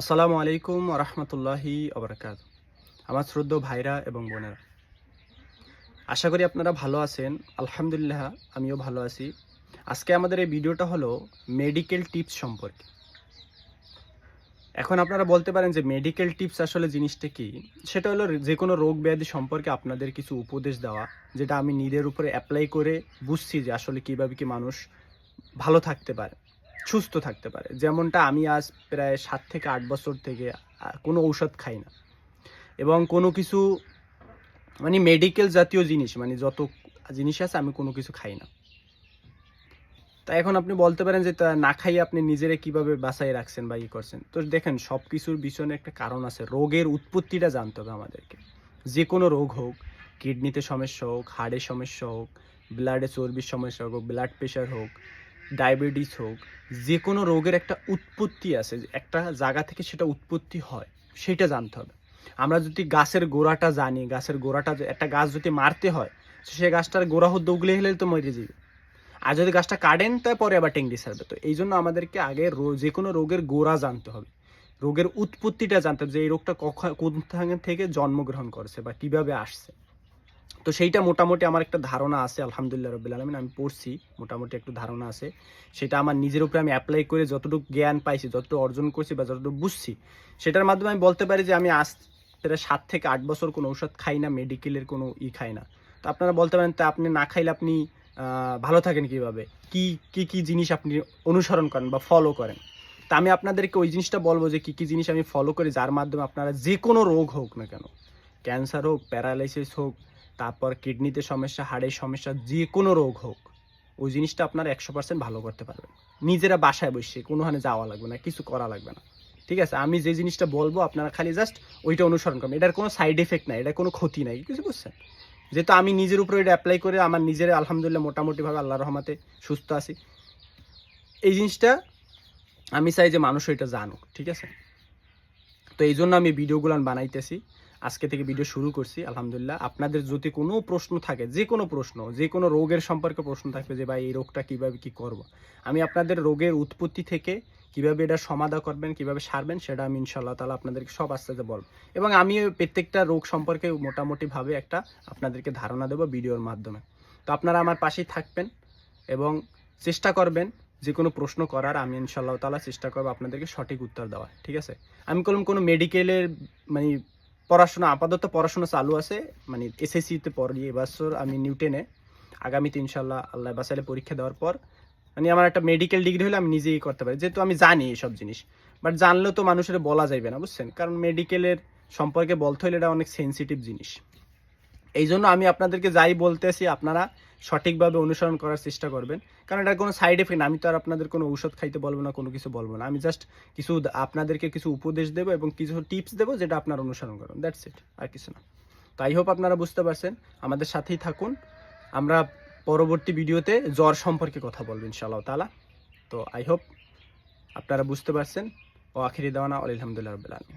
আসসালামু আলাইকুম রহমতুল্লাহি আবরকাত আমার শ্রদ্ধ ভাইরা এবং বোনেরা, আশা করি আপনারা ভালো আছেন। আলহামদুলিল্লাহ, আমিও ভালো আছি। আজকে আমাদের এই ভিডিওটা হলো মেডিকেল টিপস সম্পর্কে। এখন আপনারা বলতে পারেন যে মেডিকেল টিপস আসলে জিনিসটা কি? সেটা হলো যে কোনো রোগ ব্যাধি সম্পর্কে আপনাদের কিছু উপদেশ দেওয়া, যেটা আমি নিজের উপরে অ্যাপ্লাই করে বুঝছি যে আসলে কীভাবে কি মানুষ ভালো থাকতে পারে। সুস্থ থাকতে পারে। যেমনটা আমি আজ প্রায় সাত থেকে আট বছর থেকে কোনো ঔষধ খাই না। এবং কোনো কিছু মানে মেডিকেল জাতীয় জিনিস মানে যত জিনিস আছে আমি কোনো কিছু খাই না। তা এখন আপনি বলতে পারেন যে তা না খাইয়ে আপনি নিজেরে কীভাবে বাঁচাই রাখছেন বা ই করছেন? তো দেখেন সব কিছুর পিছনে একটা কারণ আছে। রোগের উৎপত্তিটা জানতে হবে আমাদেরকে। যে কোনো রোগ হোক কিডনিতে সমস্যা হোক হাড়ের সমস্যা হোক ব্লাডে চর্বির সমস্যা হোক ব্লাড প্রেশার হোক ডায়াবেটিস হোক, যে কোনো রোগের একটা উৎপত্তি আছে, একটা জায়গা থেকে সেটা উৎপত্তি হয়, সেটা জানতে হবে। আমরা যদি গাছের গোড়াটা জানি, গাছের গোড়াটা একটা গাছ যদি মারতে হয় সে গাছটার গোড়া হতে উগলে হলে তো মরে যাবে। আর যদি গাছটা কাটেন তারপরে আবার টেঙ্গি সারবে তো এই জন্য আমাদেরকে আগে যে কোনো রোগের গোড়া জানতে হবে। রোগের উৎপত্তিটা জানতে হবে যে এই রোগটা কখন, কোন থেকে জন্মগ্রহণ করেছে বা কীভাবে আসছে। তো সেইটা মোটামুটি আমার একটা ধারণা আছে, আলহামদুলিল্লাহ রবিল আলমিন, আমি পড়ছি, মোটামুটি একটু ধারণা আছে। সেটা আমার নিজের উপরে আমি অ্যাপ্লাই করে যতটুকু জ্ঞান পাইছি, যতটুকু অর্জন করছি বা যতটুকু বুঝছি, সেটার মাধ্যমে আমি বলতে পারি যে আমি আজ প্রায় সাত থেকে আট বছর কোনো ঔষধ খাই না মেডিকেলের কোনো ই খাই না। তো আপনারা বলতে পারেন, তা আপনি না খাইলে আপনি ভালো থাকেন কীভাবে? কি কি কি জিনিস আপনি অনুসরণ করেন বা ফলো করেন? তা আমি আপনাদেরকে ওই জিনিসটা বলব যে কি কি জিনিস আমি ফলো করি, যার মাধ্যমে আপনারা যে কোনো রোগ হোক না কেন ক্যান্সার হোক প্যারালাইসিস হোক তারপর কিডনিতে সমস্যা, হাড়ের সমস্যা, যে কোনো রোগ হোক, ওই জিনিসটা আপনার একশো পার্সেন্ট ভালো করতে পারবেন। নিজেরা বাসায় বসে, কোনোখানে যাওয়া লাগবে না, কিছু করা লাগবে না। ঠিক আছে? আমি যে জিনিসটা বলব, আপনারা খালি জাস্ট ওইটা অনুসরণ করবেন এটার কোনো সাইড এফেক্ট নাই এটা কোনো ক্ষতি নাই, কিছু বুঝছেন? যেহেতু আমি নিজের উপরে এটা অ্যাপ্লাই করে আমার নিজের আলহামদুলিল্লাহ মোটামুটিভাবে আল্লাহ রহমাতে সুস্থ আছি। এই জিনিসটা আমি চাই যে মানুষ এটা জানুক, ঠিক আছে? তো এই জন্য আমি ভিডিওগুলো বানাইতেছি। আজকে থেকে ভিডিও শুরু করছি, আলহামদুলিল্লাহ। আপনাদের যদি কোনো প্রশ্ন থাকে, যে কোনো প্রশ্ন, যে কোনো রোগের সম্পর্কে প্রশ্ন থাকবে যে, ভাই, এই রোগটা কীভাবে কি করব। আমি আপনাদের রোগের উৎপত্তি থেকে কীভাবে এটা সমাধা করবেন, কীভাবে সারবেন, সেটা আমি ইনশাল্লাহ তালা আপনাদেরকে সব আস্তে আস্তে বলব। এবং আমি প্রত্যেকটা রোগ সম্পর্কে মোটামুটিভাবে একটা আপনাদেরকে ধারণা দেবো ভিডিওর মাধ্যমে। তো আপনারা আমার পাশেই থাকবেন এবং চেষ্টা করবেন যে কোনো প্রশ্ন করার, আমি ইনশাল্লাহ তালা চেষ্টা করব আপনাদেরকে সঠিক উত্তর দেওয়ার, ঠিক আছে? আমি কোনো কোনো মেডিকেলের মানে পড়াশোনা, আপাতত পড়াশোনা চালু আছে। মানে এসএসসিতে পড়ি এবছর আমি নিউটেনে আগামীতে ইনশাল্লাহ আল্লাহ বাসাইলে পরীক্ষা দেওয়ার পর। মানে আমার একটা মেডিকেল ডিগ্রি হলে আমি নিজেই করতে পারি। যেহেতু আমি জানি এসব জিনিস। বাট জানলেও তো মানুষের বলা যাইবে না, বুঝছেন? কারণ মেডিকেলের সম্পর্কে বলতে হলে এটা অনেক সেন্সিটিভ জিনিস। এই জন্য আমি আপনাদেরকে যাই বলতেছি, আপনারা সঠিকভাবে অনুসরণ করার চেষ্টা করবেন। কারণ এটার কোনো সাইড এফেক্ট আমি তো আর আপনাদের কোনো ঔষধ খাইতে বলব না, কোনো কিছু বলব না। আমি জাস্ট কিছু আপনাদেরকে কিছু উপদেশ দেবো এবং কিছু টিপস দেবো যেটা আপনারা অনুসরণ করুন। দ্যাটস ইট আর কিছু না। তো আই হোপ আপনারা বুঝতে পারছেন। আমাদের সাথেই থাকুন। আমরা পরবর্তী ভিডিওতে জ্বর সম্পর্কে কথা বলব ইনশাআল্লাহ তালা তো আই হোপ আপনারা বুঝতে পারছেন। ও আখিরি দেওয়ানা আলহামদুলিল্লাহ রবিল আলমী